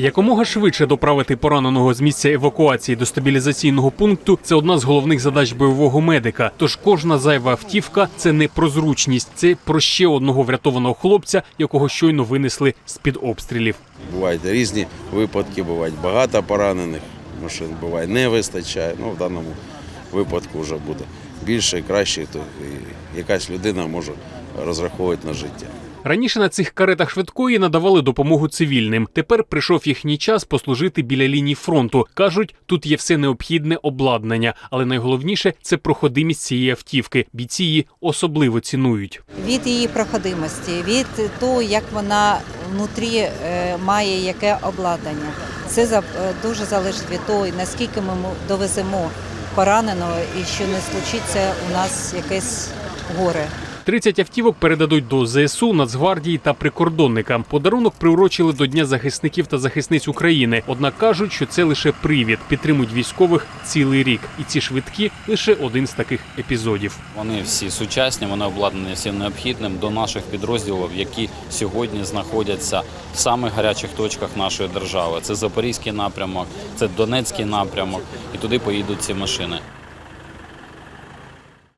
Якомога швидше доправити пораненого з місця евакуації до стабілізаційного пункту це одна з головних задач бойового медика. Тож кожна зайва автівка це не про зручність, це про ще одного врятованого хлопця, якого щойно винесли з під обстрілів. Бувають різні випадки, бувають багато поранених машин, буває не вистачає. Ну, в даному випадку вже буде більше краще, то якась людина може розраховувати на життя. Раніше на цих каретах швидкої надавали допомогу цивільним. Тепер прийшов їхній час послужити біля ліній фронту. кажуть, тут є все необхідне обладнання, але найголовніше це проходимість цієї автівки. Бійці її особливо цінують. від її проходимості, від того, як вона внутрі е, має яке обладнання. Це е, дуже залежить від того, наскільки ми довеземо пораненого і що не случиться у нас якесь горе. 30 автівок передадуть до ЗСУ, Нацгвардії та прикордонникам. Подарунок приурочили до Дня захисників та захисниць України. Однак кажуть, що це лише привід. Підтримують військових цілий рік. І ці швидкі лише один з таких епізодів. Вони всі сучасні, вони обладнані всім необхідним до наших підрозділів, які сьогодні знаходяться в самих гарячих точках нашої держави. Це Запорізький напрямок, це Донецький напрямок, і туди поїдуть ці машини.